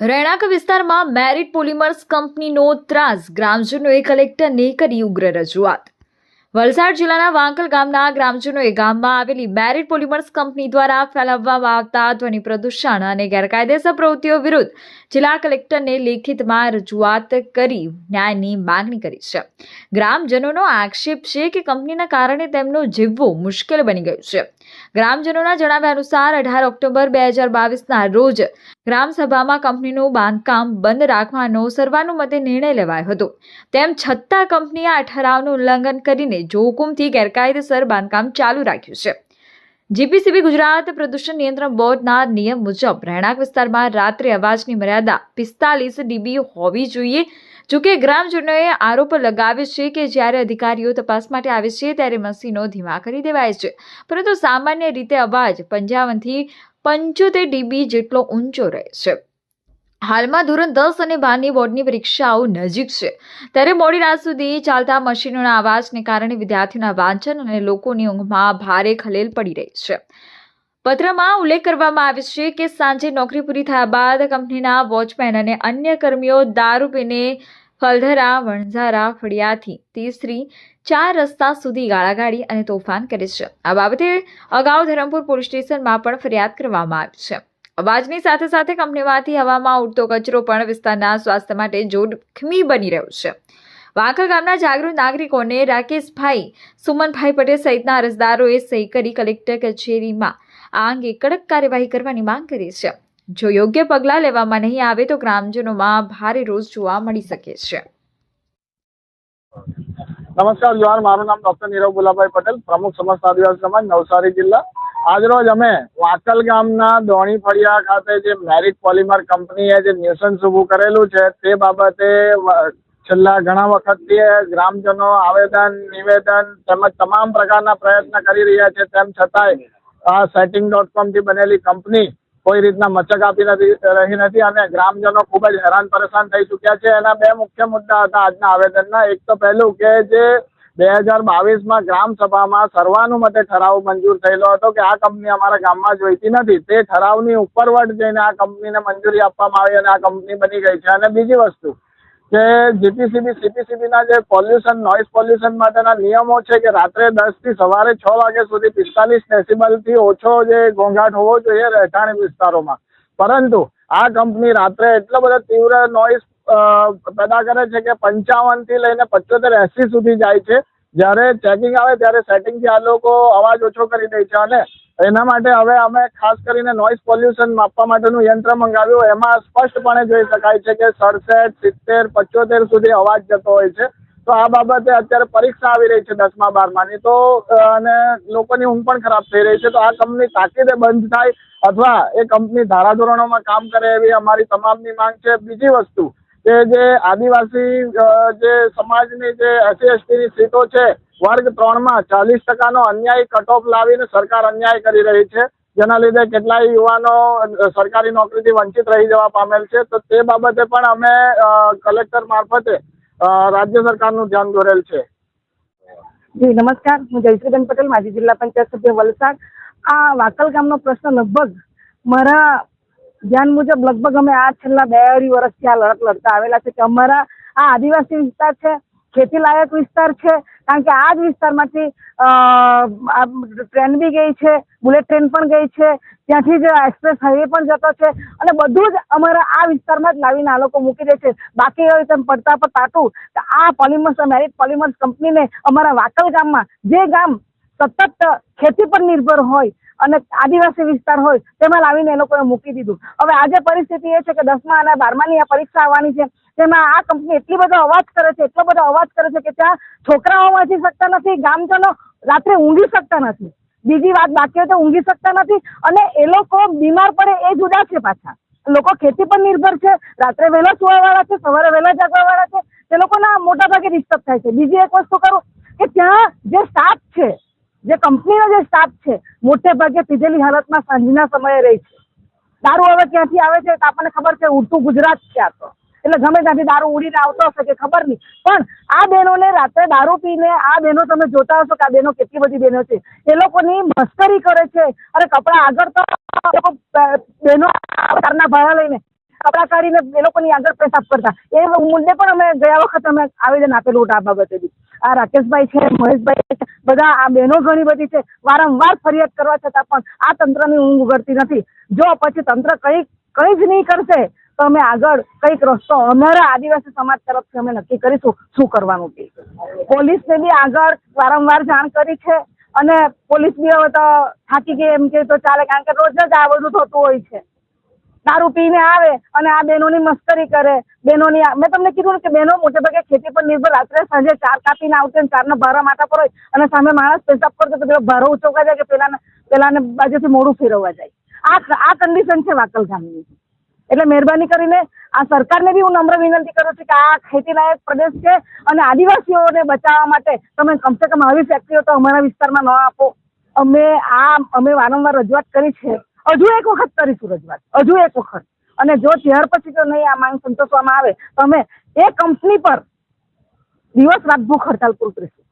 રહેણાંક વિસ્તારમાં merit polymers કંપનીનો ત્રાસ. ગ્રામજનોએ કલેક્ટરને કરી ઉગ્ર રજૂઆત. વલસાડ જિલ્લાના વાંકલ ગામના ગ્રામજનોએ ગામમાં આવેલી મેરિટ પોલિમર્સ કંપની દ્વારા ફેલાવવામાં આવતા ધ્વનિ પ્રદૂષણ અને ગેરકાયદેસર પ્રવૃત્તિઓ વિરુદ્ધ જિલ્લા કલેક્ટરને લેખિતમાં રજૂઆત કરી ન્યાયની માંગણી કરી છે. ગ્રામજનોનો આક્ષેપ છે કે કંપનીના કારણે તેમનું જીવવું મુશ્કેલ બની ગયું છે. ગ્રામજનોના જણાવ્યા અનુસાર, અઢાર ઓક્ટોબર બે હજાર બાવીસના રોજ ગ્રામસભામાં કંપનીનું બાંધકામ બંધ રાખવાનો સર્વાનુમતે નિર્ણય લેવાયો હતો. તેમ છતાં કંપનીએ આ ઠરાવનું ઉલ્લંઘન કરીને જોહુકુમથી ગેરકાયદેસર બાંધકામ ચાલુ રાખ્યું છે. જીપીસીબી ગુજરાત પ્રદૂષણ નિયંત્રણ બોર્ડના નિયમ મુજબ રહેણાંક વિસ્તારમાં રાત્રે અવાજની મર્યાદા પિસ્તાલીસ ડીબી હોવી જોઈએ. જોકે ગ્રામજનોએ આરોપ લગાવ્યો છે કે જ્યારે અધિકારીઓ તપાસ માટે આવે છે ત્યારે મશીનો ધીમા કરી દેવાય છે. પરંતુ સામાન્ય રીતે અવાજ પંચાવનથી પંચોતેર ડીબી જેટલો ઊંચો રહે છે. હાલમાં ધોરણ દસ અને બારની બોર્ડની પરીક્ષાઓ નજીક છે. ત્યારે મોડી રાત સુધી ચાલતા મશીનોના અવાજને કારણે વિદ્યાર્થીઓના વાંચન અને લોકોની ઊંઘમાં ભારે ખલેલ પડી રહી છે. પત્રમાં ઉલ્લેખ કરવામાં આવે છે કે સાંજે નોકરી પૂરી થયા બાદ કંપનીના વોચમેન અને અન્ય કર્મીઓ દારૂ પીને ફલધરા વણઝારા, ફળિયાથી તીસરી, ચાર રસ્તા સુધી ગાળાગાડી અને તોફાન કરે છે. આ બાબતે અગાઉ ધરમપુર પોલીસ સ્ટેશનમાં પણ ફરિયાદ કરવામાં આવી છે. અવાજની સાથે સાથે કંપનીમાંથી હવામાં ઉડતો કચરો પણ વિસ્તારના સ્વાસ્થ્ય માટે જોખમી બની રહ્યો છે. વાંકલ ગામના જાગૃત નાગરિકોને રાકેશભાઈ, સુમનભાઈ પટેલ સહિતના અરજદારોએ સહી કરી કલેક્ટર કચેરીમાં આ અંગે કડક કાર્યવાહી કરવાની માંગ કરી છે. જો યોગ્ય પગલાં લેવામાં નહીં આવે તો ગ્રામજનોમાં ભારે રોષ જોવા મળી શકે છે. નમસ્કાર જવાન મારું નામ ડોક્ટર નીરવ ગુલાભાઈ પટેલ, પ્રમુખ સમસ્ત આદિવાસી સમાજ, નવસારી જિલ્લા. આજરોજ અમે વાકલ ગામના દોણી ફળિયા ખાતે જે મેરિટ પોલિમર કંપનીએ જે ન્યુસન્સ ઊભું કરેલું છે, તે બાબતે છેલ્લા ઘણા વખતથી ગ્રામજનો આવેદન, નિવેદન તેમજ તમામ પ્રકારના પ્રયત્ન કરી રહ્યા છે. તેમ છતાંય આ સેટિંગ ડોટ કોમથી બનેલી કંપની કોઈ રીતના મચક આપી નથી, રહી નથી અને ગ્રામજનો ખૂબ જ હેરાન પરેશાન થઈ ચૂક્યા છે. એના બે મુખ્ય મુદ્દા હતા આજના આવેદનના. એક તો પહેલું કે જે બે હજાર બાવીસમાં ગ્રામ સભામાં સર્વાનુમતે ઠરાવ મંજૂર થયેલો હતો કે આ કંપની અમારા ગામમાં જોઈતી નથી. તે ઠરાવની ઉપરવટ જઈને આ કંપનીને મંજૂરી આપવામાં આવી અને આ કંપની બની ગઈ છે. અને બીજી વસ્તુ કે જીપીસીબી સીપીસીબીના જે પોલ્યુશન નોઇઝ પોલ્યુશન માટેના નિયમો છે કે રાત્રે દસથી સવારે છ વાગ્યા સુધી પિસ્તાલીસ ડેસિબલથી ઓછો જે ઘોંઘાટ હોવો જોઈએ રહેઠાણ વિસ્તારોમાં. પરંતુ આ કંપની રાત્રે એટલો બધો તીવ્ર નોઇઝ પેદા કરે છે કે પંચાવનથી લઈને પંચોતેર એસી સુધી જાય છે. જ્યારે ચેકિંગ આવે ત્યારે સેટિંગથી આ લોકો અવાજ ઓછો કરી દે છે અને એના માટે હવે અમે ખાસ કરીને નોઇઝ પોલ્યુશન માપવા માટેનું યંત્ર મંગાવ્યું. એમાં સ્પષ્ટપણે જોઈ શકાય છે કે સડસઠ, સિત્તેર, પંચોતેર સુધી અવાજ જતો હોય છે. તો આ બાબતે અત્યારે પરીક્ષા આવી રહી છે દસમા, બારમાની. તો અને લોકોની ઊંઘ પણ ખરાબ થઈ રહી છે. તો આ કંપની તાકીદે બંધ થાય અથવા એ કંપની ધારાધોરણોમાં કામ કરે એવી અમારી તમામની માંગ છે. બીજી વસ્તુ કે જે આદિવાસી જે સમાજની જે એસસી એસટીની સીટો છે, વર્ગ ત્રણમાં ચાલીસ ટકાનો અન્યાય કટ ઓફ લાવીને સરકાર અન્યાય કરી રહી છે. જેના લીધે કેટલાય યુવાનો સરકારી નોકરીથી વંચિત રહી જવા પામેલ છે. તો તે બાબતે પણ અમે કલેક્ટર મારફતે રાજ્ય સરકારનું ધ્યાન દોરેલ છે. જી, નમસ્કાર. હું જયશ્રીબેન પટેલ, માજી જિલ્લા પંચાયત સભ્ય વલસાડ. આ વાકલ ગામનો પ્રશ્ન લગભગ મારા ધ્યાન મુજબ લગભગ અમે આ છેલ્લા બે અઢી વર્ષથી આ લડત લડતા આવેલા છે કે અમારા આ આદિવાસી વિસ્તાર છે ખેતી લાયક વિસ્તાર છે, કારણ કે આ જ વિસ્તારમાંથી ટ્રેન બી ગઈ છે, બુલેટ ટ્રેન પણ ગઈ છે, ત્યાંથી જ એક્સપ્રેસ હાઈવે પણ જતો છે અને બધું જ અમારા આ વિસ્તારમાં જ લાવીને આ લોકો મૂકી દે છે. બાકી હોય તેમ પડતા પર તાટું આ પોલિમર્સ મેરિટ પોલિમર્સ કંપનીને અમારા વાકલ ગામમાં, જે ગામ સતત ખેતી પર નિર્ભર હોય અને આદિવાસી વિસ્તાર હોય, તેમાં લાવીને એ લોકોએ મૂકી દીધું. હવે આજે પરિસ્થિતિ એ છે કે દસમા અને બારમાની આ પરીક્ષા આવવાની છે તેમાં આ કંપની એટલી બધો અવાજ કરે છે, એટલો બધો અવાજ કરે છે કે ત્યાં છોકરાઓ વાંચી શકતા નથી, ગામજનો રાત્રે ઊંઘી શકતા નથી. બીજી વાત બાકી હોય તો ઊંઘી શકતા નથી અને એ લોકો બીમાર પડે એ જુદા છે પાછા. લોકો ખેતી પર નિર્ભર છે, રાત્રે વહેલા સુવા વાળા છે, સવારે વહેલા જાગવા વાળા છે. તે લોકોના મોટા ભાગે ડિસ્ટર્બ થાય છે. બીજી એક વસ્તુ કરું કે ત્યાં જે સ્ટાફ છે જે કંપનીનો જે સ્ટાફ છે, મોટે ભાગે પીધેલી હાલતમાં સાંજના સમયે રહે છે. દારૂ હવે ક્યાંથી આવે છે? આપણને ખબર છે, ઉડતું ગુજરાત છે આ તો. એટલે ગમે ત્યાંથી દારૂ ઉડીને આવતો હશે કે ખબર નહીં. પણ આ બહેનોને રાત્રે દારૂ પીને, આ બહેનો તમે જોતા હશો કે આ બહેનો કેટલી બધી બહેનો છે. એ લોકોની મસ્કરી કરે છે. અરે કપડાં આગળ તો બહેનો કારના ભાડા લઈને કપડા કાઢીને એ લોકોની આગળ પેશાબ કરતા. એ મુદ્દે પણ અમે ગયા વખત અમે આવેદન આપેલું આ બાબતે બી આ રાકેશભાઈ છે, મહેશભાઈ છે, બધા આ બહેનો ઘણી બધી છે. વારંવાર ફરિયાદ કરવા છતાં પણ આ તંત્રની ઊંઘ ઉગડતી નથી. જો પછી તંત્ર કંઈ કંઈ જ નહીં કરશે, તો અમે આગળ કંઈક રસ્તો અમારા આદિવાસી સમાજ તરફથી અમે નક્કી કરીશું શું કરવાનું તે પોલીસને બી આગળ વારંવાર જાણ કરી છે અને પોલીસ બી હવે તો થાકી ગઈ એમ કે તો ચાલે, કારણ કે રોજ જ આ બધું થતું હોય છે. દારૂ પીને આવે અને આ બહેનોની મસ્કરી કરે. બહેનોની મેં તમને કીધું કે બહેનો મોટે ભાગે ખેતી પર નિર્ભર રાત્રે સાંજે ચાર કાપીને આવતી અને ચારના ભારા માથા પર હોય અને સામે માણસ પેશાબ કરતો તો પેલો ભારો ઉચોકા જાય કે પેલાને પેલાને બાજુથી મોડું ફેરવવા જાય. આ આ કન્ડિશન છે વાકલ ગામની. એટલે મહેરબાની કરીને આ સરકારને બી હું નમ્ર વિનંતી કરું છું કે આ ખેતીલાયક પ્રદેશ છે અને આદિવાસીઓને બચાવવા માટે તમે કમસે કમ આવી ફેક્ટરીઓ તો અમારા વિસ્તારમાં ન આપો. અમે આ અમે વારંવાર રજૂઆત કરી છે. હજુ એક વખત કરીશું રજૂઆત હજુ એક વખત. અને જો ત્યાર પછી જો નહીં આ માંગ સંતોષવામાં આવે, તો અમે એ કંપની પર દિવસ રાત ભૂખ હડતાલ પૂરું કરીશું